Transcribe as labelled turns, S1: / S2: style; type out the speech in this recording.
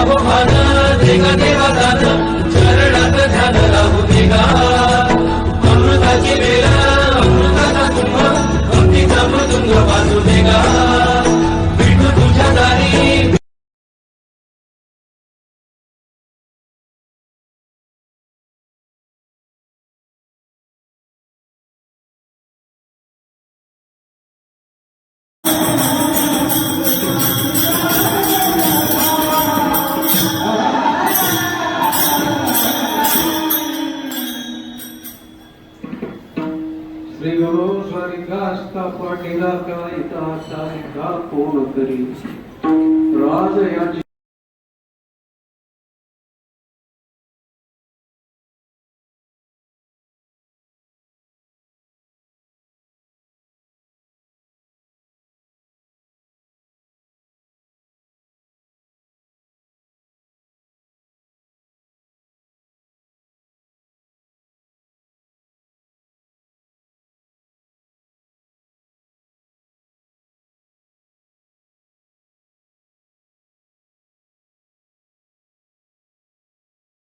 S1: राहो भान चरणात ध्यान देगा अमृताची वेळ अमृताचा कुंभ भक्तीचा मृदुंग वाजू देगा
S2: श्री गुरु स्वर्गास्ता पाटीला कायता सारिका पूर्ण करी राज याची